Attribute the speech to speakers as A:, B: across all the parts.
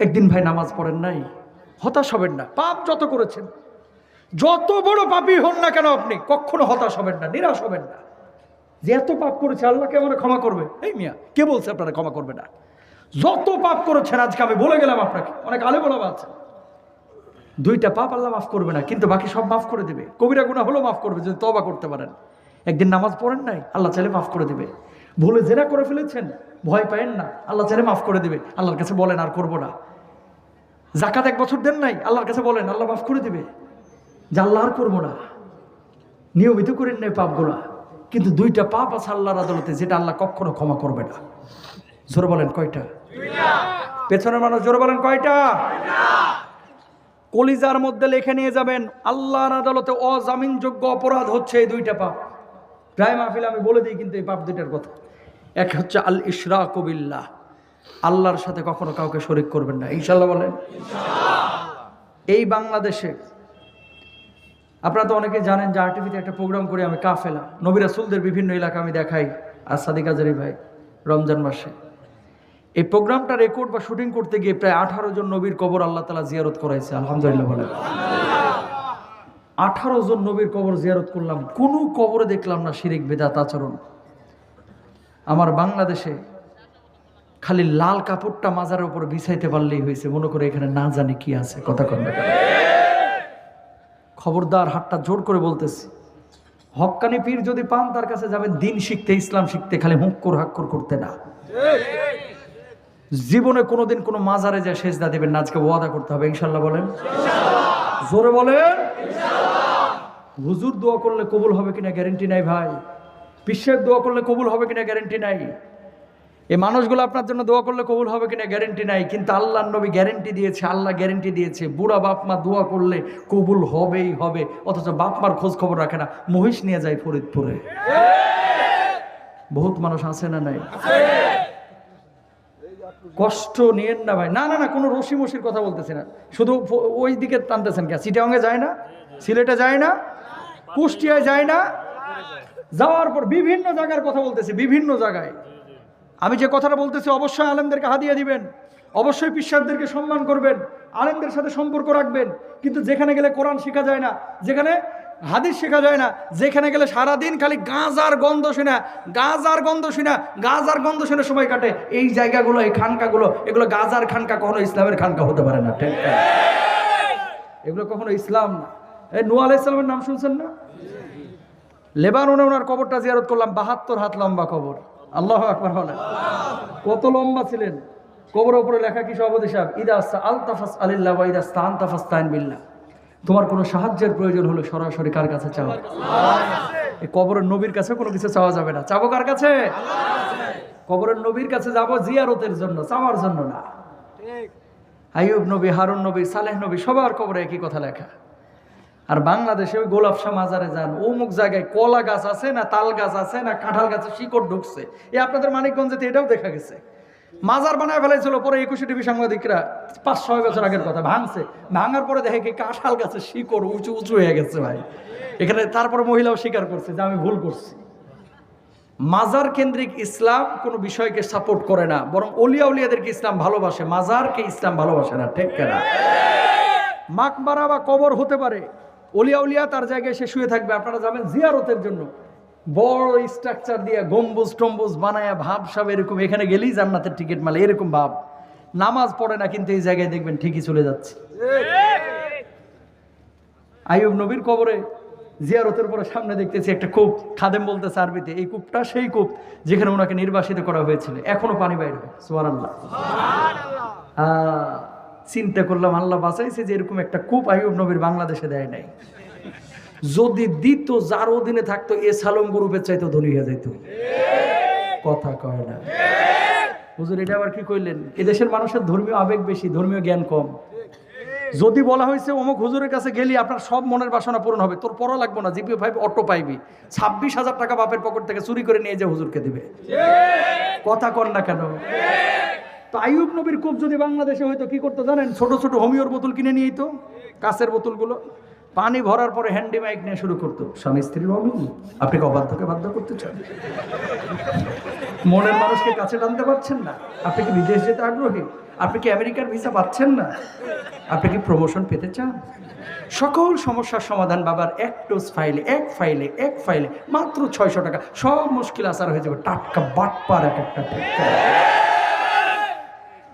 A: একদিন ভাই নামাজ পড়েন নাই, হতাশ হবেন না, পাপ যত করেছেন, যত বড় পাপী হন না কেন আপনি, কখনো হতাশ হবেন না, নিরাশ হবেন না। যে এত পাপ করেছে আল্লাহ কেমন ক্ষমা করবে। এই মিয়া, কে বলছে আপনারা ক্ষমা করবে না? যত পাপ করেছেন, আজকে আমি বলে গেলাম আপনাকে, অনেক আলে বলা আছে। দুইটা পাপ আল্লাহ মাফ করবে না, কিন্তু বাকি সব মাফ করে দেবে। কবিরা গুণা হলেও মাফ করবে, যদি তবা করতে পারেন। একদিন নামাজ পড়েন নাই, আল্লাহ চাইলে মাফ করে দেবে। ভুলে জেরা করে ফেলেছেন? ভয় পায়েন না। আল্লাহ চাইলে মাফ করে দেবে। আল্লাহর কাছে বলেন, আর করব না। জাকাত এক বছর দেন নাই, আল্লাহর কাছে বলেন, আল্লাহ মাফ করে দেবে। যে আল্লাহ আর করব না। নিয়মিত করেন নাই পাপগুলা। কিন্তু দুইটা পাপ আছে আল্লাহর আদালতে, যেটা আল্লাহ কখনো ক্ষমা করবে না। জোরে বলেন, কয়টা? পেছনের মানুষ জোরে বলেন, কয়টা? কলিজার মধ্যে লিখে নিয়ে যাবেন, আল্লাহর আদালতে অজামিনযোগ্য অপরাধ হচ্ছে এই দুইটা পাপ। প্রায় মাহফিল আমি বলে দিই কিন্তু এই পাপ দুইটার কথা। এক হচ্ছে আল ইশরা কবিল্লাহ আল্লাহর সাথে কখনো কাউকে শরিক করবেন না। ইনশাল্লাহ বলেন। এই বাংলাদেশে আপনারা তো অনেকে জানেন যে আরটিভিতে একটা প্রোগ্রাম করে আমি কাফেলা। নবী রাসুলদের বিভিন্ন এলাকা আমি দেখাই আর সাদিক আজারি ভাই রমজান মাসে। এই প্রোগ্রামটা রেকর্ড বা শুটিং করতে গিয়ে প্রায় আঠারো জন নবীর কবর আল্লাহ তালা জিয়ারত করাইছে আলহামদুলিল্লাহ বলে আঠারো জন নবীর কবর জিয়ারত করলাম, কোনো কবরে দেখলাম না শিরিক, বেদাত আচরণ। আমার বাংলাদেশে খালি লাল কাপড়টা মাজারের উপর বিছাইতে পারলেই হয়েছে, মনে করে এখানে না জানি কি আছে, কথা কন্যা খবরদার হাতটা জোর করে বলতেছি হক্কানি পীর যদি পান তার কাছে যাবেন, দিন শিখতে, ইসলাম শিখতে, খালি হুক্কর হাক্কর করতে না। জীবনে কোনোদিন কোনো মাজারে যায়, সেজদা দেবেন না, আজকে ওয়াদা করতে হবে, ইনশাল্লাহ বলেন। জোরে বলেন। হুজুর দোয়া করলে কবুল হবে কিনা গ্যারেন্টি নাই ভাই। বিশ্বের দোয়া করলে কবুল হবে কিনা গ্যারেন্টি নাই। এই মানুষগুলো আপনার জন্য দোয়া করলে কবুল হবে কিনা গ্যারেন্টি নাই। কিন্তু আল্লাহ নবী গ্যারেন্টি দিয়েছে আল্লাহ গ্যারেন্টি দিয়েছে। বুড়া বাপ মা দোয়া করলে কবুল হবেই হবে। অথচ বাপ মার খোঁজ খবর রাখে না। মহিষ নিয়ে যায় ফরিদপুরে। বহুত মানুষ আছে না নাই? কষ্ট নিয়েন না ভাই। না না না, কোনো রশি মশির কথা বলতেছি না। শুধু ওই দিকে টানতেছেন কে চিটাঙ্গে যায় না? সিলেটে যায় না? কুষ্টিয়ায় যায় না? যাওয়ার পর বিভিন্ন জায়গার কথা বলতেছি, বিভিন্ন জায়গায়। আমি যে কথাটা বলতেছি, অবশ্যই আলেমদেরকে হাদিয়া দিবেন। অবশ্যই পিসাবদেরকে সম্মান করবেন। আলেমদের সাথে সম্পর্ক রাখবেন। কিন্তু যেখানে গেলে কোরআন শেখা যায় না। যেখানে হাদিস শেখা যায় না। যেখানে গেলে সারাদিন খালি গাঁজার গন্ধ শোনা, গাঁজার গন্ধ শোনা, গাঁজার গন্ধ শুনে সময় কাটে। এই জায়গাগুলো, এই খানকাগুলো, এগুলো গাজার খানকা, কখনো ইসলামের খানকা হতে পারে না। এগুলো কখনো ইসলাম না। এই নূ আলাইহিস সালামের নাম শুনছেন না? লেবাননে ওনার কবরটা জিয়ারত করলাম, বাহাত্তর হাত লম্বা কবর। আল্লাহ আকবার বলেন। কত লম্বা ছিলেন? কবরের উপরে লেখা কি সভাপতি সাহেব? ইদা আলতাফাস আলিল্লাহ ইদা স্তান তাফাস্তাইন বিল্লাহ। তোমার কোনো সাহায্যের প্রয়োজন হলে সরাসরি কার কাছে চাও? এই কবরের নবীর কাছে কোনো কিছু চাওয়া যাবে না। চাবো কার কাছে? কবরের নবীর কাছে যাব জিয়ারতের জন্য চাওয়ার জন্য না। আইয়ুব নবী হারুন নবী সালেহ নবী সবার কবরে একই কথা লেখা। আর বাংলাদেশে ওই গোলাপ শাহ মাজারে যান অমুক জায়গায় কলা গাছ আছে না তাল গাছ আছে না কাঁঠাল গাছে শিকড় ঢুকছে। এই আপনাদের মানিকগঞ্জে তো এটাও দেখা গেছে। মাজার বানায় ফেলাইছিল পরে একুশে টিভি সাংবাদিকরা পাঁচ, ছয় বছর আগের কথা, ভাঙছে। ভাঙার পরে দেখে কি কাঁঠাল গাছের শিকড় উঁচু উঁচু হয়ে গেছে ভাই। এখানে তারপরে মহিলাও স্বীকার করছে যে আমি ভুল করছি। মাজার কেন্দ্রিক ইসলাম কোনো বিষয়কে সাপোর্ট করে না, বরং অলিয়া উলিয়াদেরকে ইসলাম ভালোবাসে। মাজারকে ইসলাম ভালোবাসে না, ঠিক কেনা? মাকবারা বা কবর হতে পারে। অলিয়া উলিয়া তার জায়গায় সে শুয়ে থাকবে, আপনারা যাবেন জিয়ারতের জন্য। বড় স্ট্রাকচার দিয়ে গম্বুজ টম্বুজ বানায়া ভাব সব এরকম এখানে গেলেই জান্নাতের টিকিট মালে এরকম ভাব। নামাজ পড়ে না কিন্তু এই জায়গায় দেখবেন ঠিকই চলে যাচ্ছে। আইয়ুব নবীর কবরে জিয়ারতের পরে সামনে দেখতেছি একটা কূপ খাদেম বলতেছে আরবিতে এই কূপটা সেই কূপ যেখানে ওনাকে নির্বাসিত করা হয়েছিল। এখনও পানি বাইরে সোয়ার আল্লাহ চিন্তা করলাম আল্লাহ বাঁচাইছে যে এরকম একটা কূপ আইয়ুব নবীর বাংলাদেশে দেয় নাই। যদি দিত যার অধীনে থাকতো, এ সালম গ্রুপের চাইতো ধনী হয়ে যাইতো। কথা কয় না। হুজুর, এটা আবার কি কইলেন? এদেশের মানুষের ধর্মীয় আবেগ বেশি, ধর্মীয় জ্ঞান কম। যদি বলা হয়েছে অমুক হুজুরের কাছে গেলি, আপনার সব মনের বাসনা পূরণ হবে, তোর পড়া লাগবে না জিপিও ফাইভ অটো পাইবি। ছাব্বিশ হাজার টাকা বাপের পকেট থেকে চুরি করে নিয়ে যে হুজুরকে দিবে। কথা কর না কেন? তো আইয়ুব নবীর কূপ যদি বাংলাদেশে হয়তো কি করতো জানেন? ছোট ছোট হোমিওর বোতল কিনে নিয়ে তো কাঁচের বোতলগুলো। পানি ভরার পরে হ্যান্ডি মাইক নিয়ে শুরু করতো। স্বামী স্ত্রীর অমিল আপনি অবাধ্যকে বাধ্য করতে চান? মনের মানুষকে কাছে টানতে পারছেন না। আপনি কি বিদেশ যেতে আগ্রহী? আপনি কি আমেরিকার ভিসা পাচ্ছেন না? আপনি কি প্রমোশন পেতে চান? সকল সমস্যার সমাধান বাবার এক টোস ফাইলে এক ফাইলে এক ফাইলে মাত্র ছয়শো টাকা। সব মুশকিল আসার হয়ে যাবে। টাটকা বাটপার এক একটা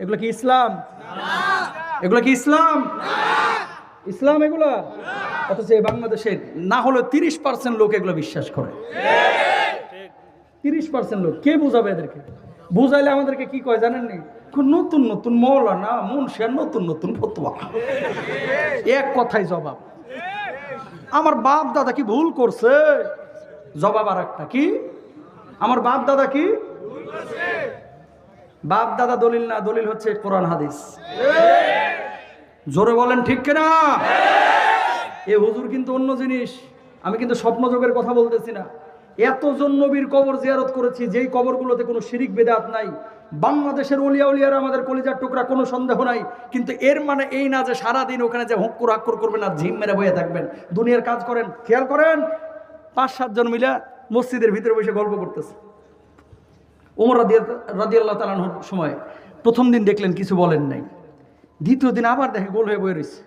A: এগুলো কি ইসলাম? এগুলো কি ইসলাম? ইসলাম এগুলো? অথচ এই বাংলাদেশে না হলে তিরিশ পার্সেন্ট লোক এগুলো বিশ্বাস করে। তিরিশ পার্সেন্ট লোক। কে বুঝাবে এদেরকে? বুঝাইলে আমাদেরকে কি কয় জানেন নি? নতুন নতুন মৌলানা মুন্সিয়ার নতুন নতুন ফতোয়া। এক কথাই জবাব। আমার বাপ দাদা কি ভুল করছে? জবাব আর একটা কি? আমার বাপ দাদা কি? বাপ দাদা দলিল না, দলিল হচ্ছে কোরআন, হাদিস। জোরে বলেন ঠিক কিনা? এ হুজুর কিন্তু অন্য জিনিস। আমি কিন্তু স্বপ্নযোগের কথা বলতেছি না। এতজন নবীর কবর জিয়ারত করেছি, যেই কবরগুলোতে কোনো শিরিক, বেদাত নাই। বাংলাদেশের উলিয়া উলিয়ারা আমাদের কলিজার টুকরা, কোনো সন্দেহ নাই। কিন্তু এর মানে এই না যে সারাদিন ওখানে যে হক্কুর আক্কর করবেন আর ঝিম মেরে বয়ে থাকবেন। দুনিয়ার কাজ করেন। খেয়াল করেন, পাঁচ সাতজন মিলে মসজিদের ভিতরে বসে গল্প করতেছে। ওমর রাদি আল্লাহ তালানোর সময় প্রথম দিন দেখলেন কিছু বলেন নাই। দ্বিতীয় দিন আবার দেখে গোল হয়ে বয়ে রয়েছে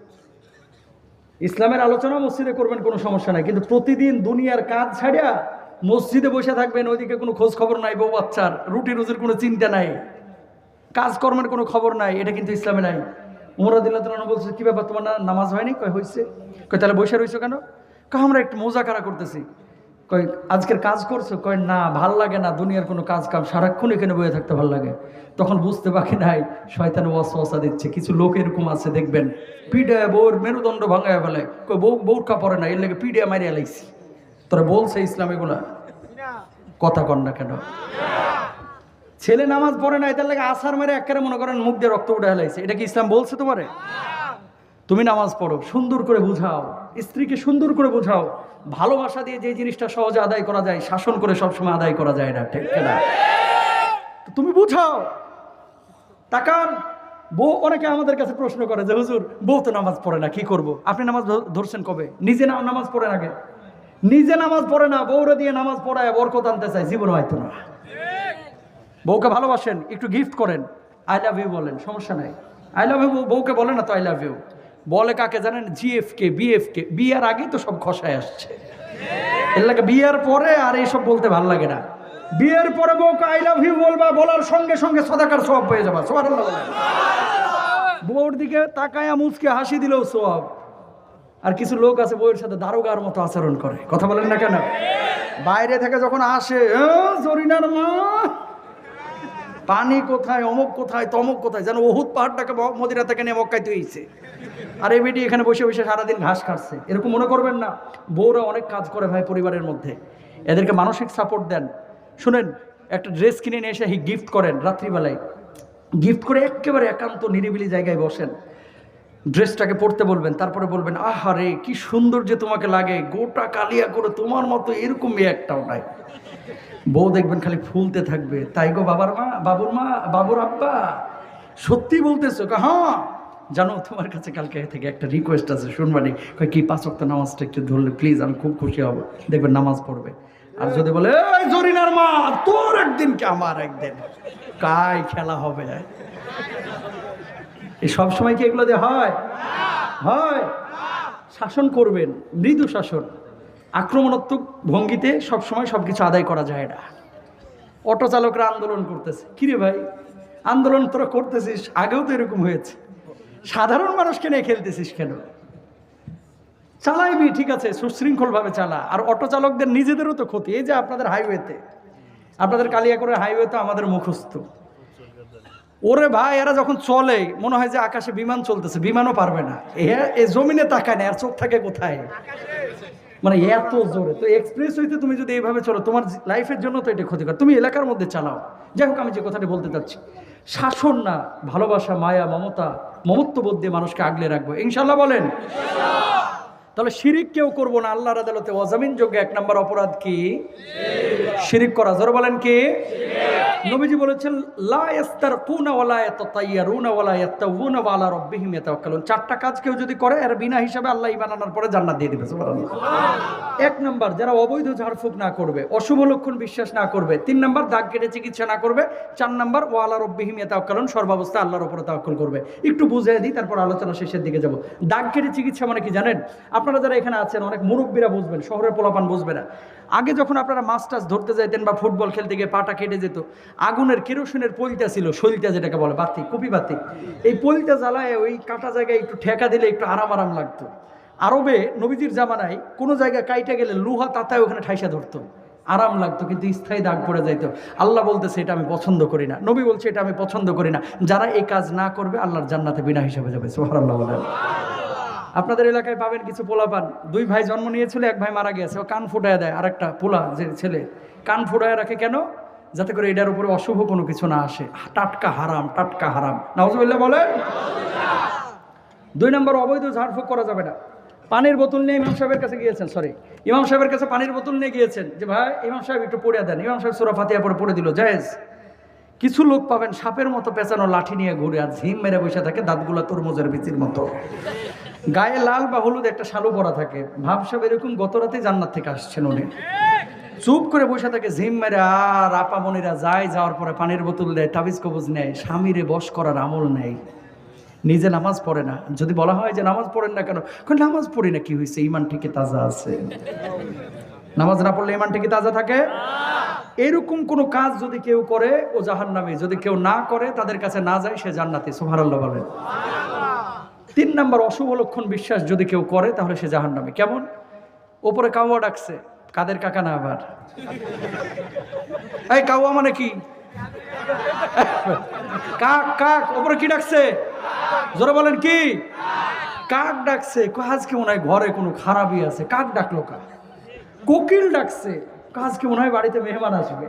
A: ইসলামের আলোচনা মসজিদে করবেন, কোনো সমস্যা নাই। কিন্তু প্রতিদিন দুনিয়ার কাজ ছাড়িয়া মসজিদে বসে থাকবেন, ওইদিকে কোনো খোঁজ খবর নাই, বউ বাচ্চার, রুটি রুজির কোনো চিন্তা নাই, কাজকর্মের কোনো খবর নাই, এটা কিন্তু ইসলামে নাই। উমরাদিল্লাহ বলছে, কি ব্যাপার, তোমার নামাজ হয়নি? কয় হয়েছে কয়, তাহলে বসে রয়েছো কেন? কয়, আমরা একটু মোজাকারা করতেছি। কয় আজকের কাজ করছ? কয় না, ভালো লাগে না, দুনিয়ার কোনো কাজ কাম, সারাক্ষণ এখানে বয়ে থাকতে ভালো লাগে। তখন বুঝতে বাকি নাই, শয়তান ওয়াসওয়াসা দিচ্ছে, কিছু লোক এরকম আছে, দেখবেন। পিডে বউর মেরুদণ্ড ভাঙায় ফেলে। কই, বউ বউর কাপড়ে না, এর লেগে পিডে মারিয়া লাইছি। তোরা বলছে ইসলাম এগুলা? কথা কন না কেন? ছেলে নামাজ পড়ে না এটার লাগে আসার মেরে একেবারে মনে করেন মুখ দিয়ে রক্ত উঠে হেলাইছে এটা কি ইসলাম বলছে তোমারে? তুমি নামাজ পড়ো, সুন্দর করে বুঝাও। স্ত্রীকে সুন্দর করে বোঝাও। ভালোবাসা দিয়ে যে জিনিসটা সহজে আদায় করা যায়, শাসন করে সবসময় আদায় করা যায় না, ঠিক না? তুমি বুঝাও। তাকান। বউ অনেকে আমাদের কাছে প্রশ্ন করে যে, হুজুর, বউ তো নামাজ পড়ে না, কি করব? আপনি নামাজ ধরছেন কবে? নিজে না নামাজ পড়েন আগে? নিজে নামাজ পড়ে না, বউরে দিয়ে নামাজ পড়ায় বরকত আনতে চায়, জীবন হয়তো না। বউকে ভালোবাসেন, একটু গিফট করেন। আই লাভ ইউ বলেন, সমস্যা নাই। আই লাভ ইউ বউকে বলে না তো আই লাভ ইউ বলে কাকে জানেন? জিএফ কে বিএফ কে বিয়ার আগেই তো সব খসায় আসছে। এর বিয়ের পরে আর এইসব বলতে ভালো লাগে না। বিয়ের পরে বউকে আই লাভ ইউ বলবা বলার সঙ্গে সঙ্গে সদাকার সব পেয়ে যাবা। সবার বউর দিকে তাকায়া মুচকে হাসি দিলেও সব আর কিছু লোক আছে বউয়ের সাথে দারোগার মতো আচরণ করে। কথা বলেন না কেন? বাইরে থেকে যখন আসে "এ, জরিনার মা! পানি কোথায়, অমুক কোথায়, তমুক কোথায়, যেন ওহুদ পাহাড়টাকে মদিনা থেকে নিয়ে মক্কায় তুইছে আর এই বেটি এখানে বসে বসে সারাদিন ঘাস কাটছে এরকম মনে করবেন না, বউরা অনেক কাজ করে ভাই পরিবারের মধ্যে। এদেরকে মানসিক সাপোর্ট দেন। শুনেন, একটা ড্রেস কিনে নিয়ে এসে গিফট করেন রাত্রিবেলায়। গিফট করে একেবারে একান্ত নিরিবিলি জায়গায় বসেন। ড্রেসটাকে পরতে বলবেন, তারপরে বলবেন, আহারে, কি সুন্দর যে তোমাকে লাগে। গোটা কালিয়া করে তোমার মতো এরকম একটাও নাই। বউ দেখবেন খালি ফুলতে থাকবে। তাই গো বাবার মা, বাবুর মা, বাবুর আব্বা, সত্যি বলতেছো? হ্যাঁ। জানো, তোমার কাছে কালকে থেকে একটা রিকোয়েস্ট আছে শুনবানি কি, পাঁচ ওয়াক্ত নামাজটা একটু ধরলে প্লিজ আমি খুব খুশি হব। দেখবেন নামাজ পড়বে। আর যদি বলে জরিনার মা, তোর একদিন কি আমার একদিন? কাই খেলা হবে? এই সব সময় কি এগুলো দিয়ে হয়? হয়। শাসন করবেন, মৃদু শাসন। আক্রমণাত্মক ভঙ্গিতে সবসময় সব কিছু আদায় করা যায় না। অটো চালকরা আন্দোলন করতেছে। কিরে ভাই? আন্দোলন তোরা করতেছিস? আগেও তো এরকম হয়েছে। সাধারণ মানুষকে নিয়ে খেলতেছিস কেন? চালাইবি, ঠিক আছে, সুশৃঙ্খলভাবে চালা। আর অটো চালকদের নিজেদেরও তো ক্ষতি। এই যে আপনাদের হাইওয়েতে আপনাদের কালিয়াকরের হাইওয়ে তো আমাদের মুখস্থ। ওরে ভাই, এরা যখন চলে, মনে হয় যে আকাশে বিমান চলতেছে, বিমানও পারবে না। এ এ জমিনে তাকায় না আর চোখ থাকে কোথায়? মানে এত জোরে। তো এক্সপ্রেস হইতে তুমি যদি এইভাবে চলো, তোমার লাইফের জন্য তো এটা ক্ষতিকর। তুমি এলাকার মধ্যে চালাও। যাই হোক, আমি যে কথাটি বলতে চাচ্ছি, শাসন না, ভালোবাসা, মায়া, মমতা মমত্ববোধ দিয়ে মানুষকে আগলে রাখব। ইনশাল্লাহ বলেন। তাহলে শিরিক কেউ করব না, আল্লাহর আদালতে। অজামিন যোগ্য এক নম্বর অপরাধ কি? শিরিক করা। জোর বলেন কি? নবীজি বলেছেন চারটা কাজ কেউ যদি করে, এর বিনা হিসাবে আল্লাহ ঈমান আনার পরে জান্নাত দিয়ে দিবে এক নম্বর, যারা অবৈধ ঝাড়ফুঁক না করবে, অশুভ লক্ষণ বিশ্বাস না করবে, তিন নম্বর, দাগ কেটে চিকিৎসা না করবে, চার নম্বর ওয়ালা রব্বিহিম ইয়াতাওয়াক্কালুন সর্বাবস্থা আল্লাহর উপরে তাওয়াক্কুল করবে। একটু বুঝিয়ে দিই, তারপর আলোচনা শেষের দিকে যাব। দাগ কেটে চিকিৎসা মানে কি জানেন? আপনারা যারা এখানে আছেন, অনেক মুরব্বীরা বুঝবেন, শহরের পোলাপান বুঝবে না। আগে যখন আপনারা মাছ টাছ ধরতে যাইতেন বা ফুটবল খেলতে গিয়ে পাটা কেটে যেত, আগুনের কেরোসিনের পলটা ছিল শৈলটা যেটাকে বলে, বাতি, কপি বাতি। এই পলটা জ্বালায় ওই কাটা জায়গায় একটু ঠেকা দিলে একটু আরাম আরাম লাগতো। আরবে নবীজির জামানায় কোনো জায়গায় কাইটা গেলে লুহা তাতায় ওখানে ঠাইসা ধরতো। আরাম লাগতো, কিন্তু স্থায়ী দাগ পড়ে যাইতো। আল্লাহ বলতেছে, এটা আমি পছন্দ করি না। নবী বলছে, এটা আমি পছন্দ করি না। যারা এই কাজ না করবে, আল্লাহর জান্নাতে বিনা হিসাবে যাবে। সোহার আল্লাহ আপনাদের এলাকায় পাবেন কিছু পোলা পান দুই ভাই জন্ম নিয়েছিল, এক ভাই মারা গেছে। ও কান ফুটায় দেয় আর একটা পোলা, যে ছেলে। কান ফুটায় রাখে কেন? যাতে করে এটার উপরে অশুভ কোনো কিছু না আসে। টাটকা হারাম টাটকা হারাম। নাওজুবিল্লাহ বলেন। দুই নম্বর, অবৈধ ঝাড়ফুঁক করা যাবে না। পানির বোতল নিয়ে ইমাম সাহেবের কাছে গিয়েছেন সরি ইমাম সাহেবের কাছে পানির বোতল নিয়ে গিয়েছেন। যে ভাই, ইমাম সাহেব একটু পড়ে দেন। ইমাম সাহেব সুরা ফাতিয়া পরে পড়ে দিল। জায়েজ। কিছু লোক পাবেন সাপের মতো পেঁচানো লাঠি নিয়ে ঘুরে আর ঝিম মেরে বসে থাকে দাঁতগুলো তরমুজের বিচির মতো। গায়ে লাল বা হলুদ একটা শালু পরা থাকে। ভাবসাব এরকম গত রাতে জান্নাত থেকে আসছেন উনি। চুপ করে বসে থাকে, ঝিম মেরে আর আপামনিরা যায় যাওয়ার পরে পানির বোতল দেয়, তাবিজ কবজ নেয়, স্বামীরে বস করার আমল নেয়। নিজে নামাজ পড়ে না। যদি বলা হয় যে নামাজ পড়েন না কেন নামাজ পড়ি না, কি হয়েছে ইমান ঠিকই তাজা আছে। নামাজ না পড়লে ইমান ঠিকই তাজা থাকে? এরকম কোন কাজ যদি কেউ করে, ও জাহান নামে যদি কেউ না করে, তাদের কাছে না যায়, সে জান্নাতি। সুবহানাল্লাহ বলেন। তিন নাম্বার অশুভ লক্ষণ বিশ্বাস যদি কেউ করে, তাহলে সে জাহান নামে কেমন? ওপরে কাউয়া ডাকছে, কাদের কাকা না আবার? এই কাউয়া মানে কি? কাক কাক, ওপরে কি ডাকছে? জোরে বলেন কি? কাক ডাকছে। আজকে মনে হয় ঘরে কোনো খারাপই আছে। কাক ডাকলো কাক? কোকিল ডাকছে। আজকে মনে হয় বাড়িতে মেহমান আসবে।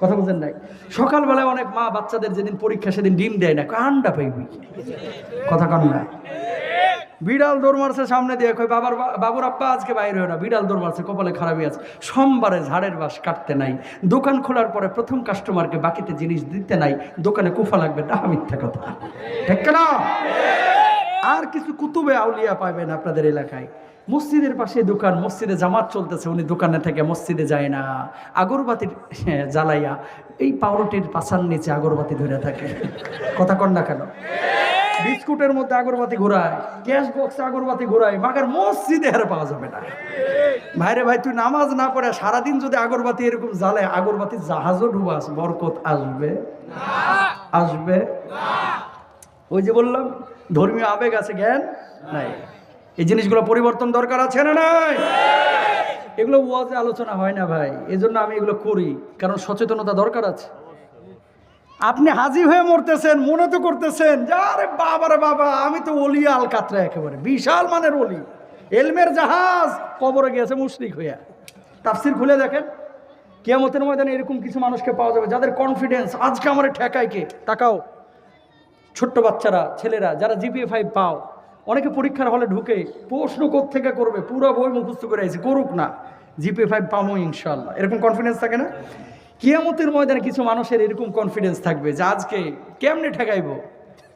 A: কথা বুঝেন নাই? সকালবেলায় অনেক মা বাচ্চাদের যেদিন পরীক্ষা, সেদিন ডিম দেয় না। কান্ডা পাইবি? কথা কন না। বিড়াল দৌড় মারছে সামনে দিয়ে কই বাবার বাবুর আব্বা আজকে বাইরে হয় না। বিড়াল দৌড় মারছে, কপালে খারাপই আছে। সোমবারে ঝাড়ের বাস কাটতে নাই। দোকান খোলার পরে প্রথম কাস্টমারকে বাকিতে জিনিস দিতে নাই। দোকানে কুফা লাগবে, তা মিথ্যা কথা। ঠিক না আর কিছু কুতুবে আউলিয়া পাবেন আপনাদের এলাকায়। মসজিদের পাশে দোকান মসজিদে জামাত চলতেছে উনি দোকানে থেকে মসজিদে যায় না। আগরবাতি হ্যাঁ, জ্বালাইয়া এই পাউরুটির পাশার নিচে আগরবাতি ধরে থাকে। কথা কন না কেন? বিস্কুটের মধ্যে আগরবাতি ঘোরায় ক্যাশ বক্সে আগরবাতি ঘোরায় মাগার মসজিদে আর পাওয়া যাবে না। ভাইরে ভাই তুই নামাজ না পড়ে সারাদিন যদি আগরবাতি এরকম জ্বালায় আগরবাতি জাহাজও ডুবাস বরকত আসবে? আসবে? ওই যে বললাম ধর্মীয় আবেগ আছে, জ্ঞান নাই। এই জিনিসগুলো পরিবর্তন দরকার আছে না নাই? এগুলো ওয়াজে আলোচনা হয় না ভাই, এজন্য আমি এগুলো করি, কারণ সচেতনতা দরকার আছে। আপনি হাজি হয়ে মরতেছেন, মনে তো করতেছেন যে, আরে বাবারে বাবা, আমি তো অলি আল কাতরা একেবারে, বিশাল মানের অলি এলমের জাহাজ কবরে গিয়েছে মুশরিক হইয়া। তাফসির খুলে দেখেন, কেয়ামতের ময়দানে এরকম কিছু মানুষকে পাওয়া যাবে যাদের কনফিডেন্স আজকে আমার ঠেকায় কে তাকাও। ছোট্ট বাচ্চারা, ছেলেরা, যারা জিপিএ ফাইভ পাও, অনেকে পরীক্ষার হলে ঢুকে প্রশ্ন থেকে করবে? পুরো বই মুখস্থ করে আইছে, করুক না। জিপিএ ফাইভ পামো ইনশাল্লাহ এরকম কনফিডেন্স থাকে না? কিয়ামতের ময়দানে কিছু মানুষের এরকম কনফিডেন্স থাকবে যে আজকে কেমনে ঠেকাইবো?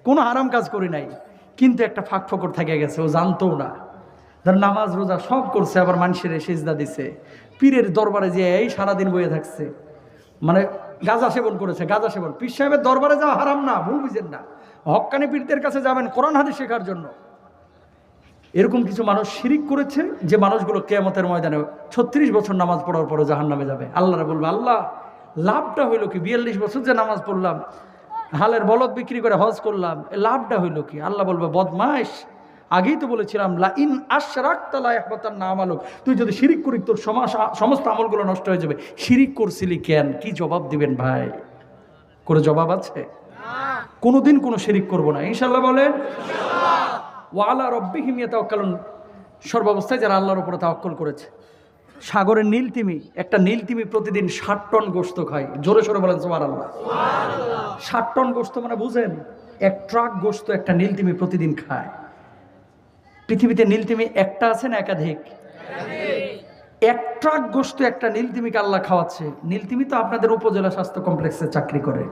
A: কোনো হারাম কাজ করি নাই। কিন্তু একটা ফাঁক ফকর থেকে গেছে, ও জানতো না। ধর নামাজ, রোজা সব করছে, আবার মানুষের সেজদা দিছে। পীরের দরবারে যে এই সারাদিন বয়ে থাকছে। মানে গাঁজা সেবন করেছে, গাঁজা সেবন। পীর সাহেবের দরবারে যাওয়া হারাম না, ভুল বুঝেন না। হক্কানি পীরদের কাছে যাবেন কোরআন হাদিস শেখার জন্য। এরকম কিছু মানুষ শিরিক করেছে যে মানুষগুলো কেয়ামতের ময়দানে ছত্রিশ বছর নামাজ পড়ার পরে জাহান নামে যাবে আল্লাহরা বলবে আল্লাহ, লাভটা হইল কি? বিয়াল্লিশ বছর যে নামাজ পড়লাম, হালের বলদ বিক্রি করে হজ করলাম, এ লাভটা হইল কি? আল্লাহ বলবে, বদমাইশ। আগেই তো বলেছিলাম লা ইন আশরাকতালা ইহবাতান না আমালক। তুই যদি শিরিক করিস, তোর সমাস সমস্ত আমলগুলো নষ্ট হয়ে যাবে। শিরিক করছিলি কেন? কি জবাব দিবেন ভাই? করে জবাব আছে? কোনোদিন কোনো শিরিক করব না। ইনশাল্লাহ বলেন ওয়ালা রব্বি হিমিয়া তাওয়াক্কালুন সর্বাবস্থায় যারা আল্লাহর উপরে তাওয়াক্কল করেছে, সাগরের নীল তিমি, একটা নীল তিমি প্রতিদিন ষাট টন গোস্ত খায়। জোরে সরে বলেন সোমার আল্লাহ ষাট টন গোস্ত মানে বুঝেন, এক ট্রাক গোস্ত একটা নীল তিমি প্রতিদিন খায়। পৃথিবীতে নীলতিমি একটা আছে না একাধিক? এক ট্রাক গোস্ত একটা নীলতিমিকে আল্লাহ খাওয়াচ্ছে। নীলতিমি তো আপনাদের উপজেলা স্বাস্থ্য কমপ্লেক্সে চাকরি করে।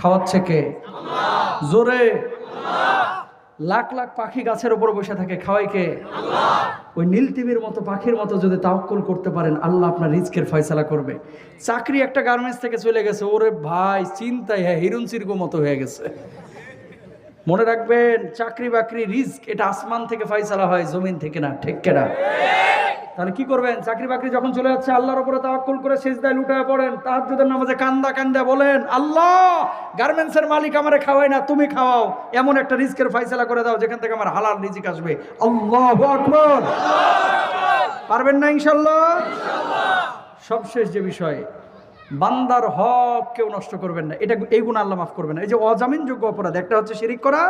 A: খাওয়াচ্ছে কে? জোরে। লাখ লাখ পাখি গাছের উপর বসে থাকে খাওয়াই কে? ওই নীলতিমির মতো পাখির মতো যদি তাওক্কুল করতে পারেন, আল্লাহ আপনার রিস্কের ফয়সালা করবে। চাকরি একটা গার্মেন্টস থেকে চলে গেছে, ওরে ভাই, চিন্তায় হ্যাঁ হিরুন সিরগো মতো হয়ে গেছে। মনে রাখবেন, চাকরি বাকরি রিস্ক এটা আসমান থেকে ফয়সালা হয়, জমিন থেকে না, ঠিক কেনা? তাহলে কি করবেন? চাকরি বাকরি যখন চলে যাচ্ছে, আল্লাহর উপরে তাওয়াক্কুল করে সেজদায় লুটায় পড়েন, তাহাজ্জুদের নামাজে কান্দা কান্দা বলেন, আল্লাহ, গার্মেন্টসের মালিক আমারে খাওয়ায় না, তুমি খাওয়াও। এমন একটা রিস্কের ফয়সালা করে দাও, যেখান থেকে আমার হালাল রিজিক আসবে। আল্লাহু আকবার। পারবেন না ইনশাল্লাহ সবশেষ যে বিষয়, বান্দার হক কেউ নষ্ট করবেন না। এটা এই গুণ আল্লাহ মাফ করবেন না। এই যে অজামিনযোগ্য অপরাধ, একটা হচ্ছে শিরিক করা,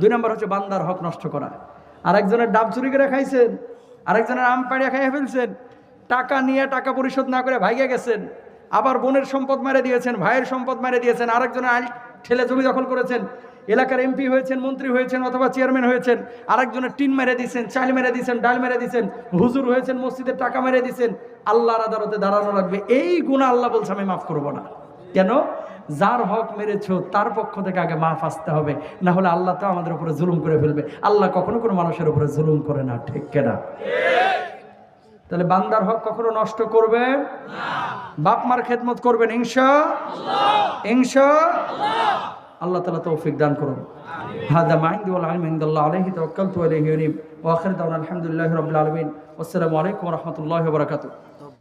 A: দুই নম্বর হচ্ছে বান্দার হক নষ্ট করা। আরেকজনের ডাব চুরি করে খাইছেন আরেকজনের আম পাড়িয়া খাইয়ে ফেলছেন। টাকা নিয়ে টাকা পরিশোধ না করে ভাইগে গেছেন। আবার বোনের সম্পদ মেরে দিয়েছেন, ভাইয়ের সম্পদ মেরে দিয়েছেন, আরেকজনের আইল ঠেলে জমি দখল করেছেন। এলাকার এমপি হয়েছেন, মন্ত্রী হয়েছেন অথবা চেয়ারম্যান হয়েছেন, আরেকজনের টিন মেরে দিয়েছেন, চাল মেরে দিয়েছেন, ডাল মেরে দিয়েছেন, হুজুর হয়েছেন মসজিদের টাকা মেরে দিয়েছেন, আল্লাহর আদালতে দাঁড়ানো লাগবে। এই গুণা আল্লাহ বলছে, আমি মাফ করব না। কেন? যার হক মেরেছো তার পক্ষ থেকে আগে মাফ আসতে হবে না হলে আল্লাহ তো আমাদের উপরে জুলুম করে ফেলবে আল্লাহ কখনো কোনো মানুষের উপরে জুলুম করে না ঠিক কেনা তাহলে বান্দার হক কখনো নষ্ট করবেন বাপ মার খেদমত করবেন ইংসা ইংসা আল্লাহ তালা তৌফিক দান করুন هذا ما عندي والعلم عند الله عليه توكلت وإليه ينيب وآخر دعوانا الحمد لله رب العالمين والسلام عليكم ورحمة الله وبركاته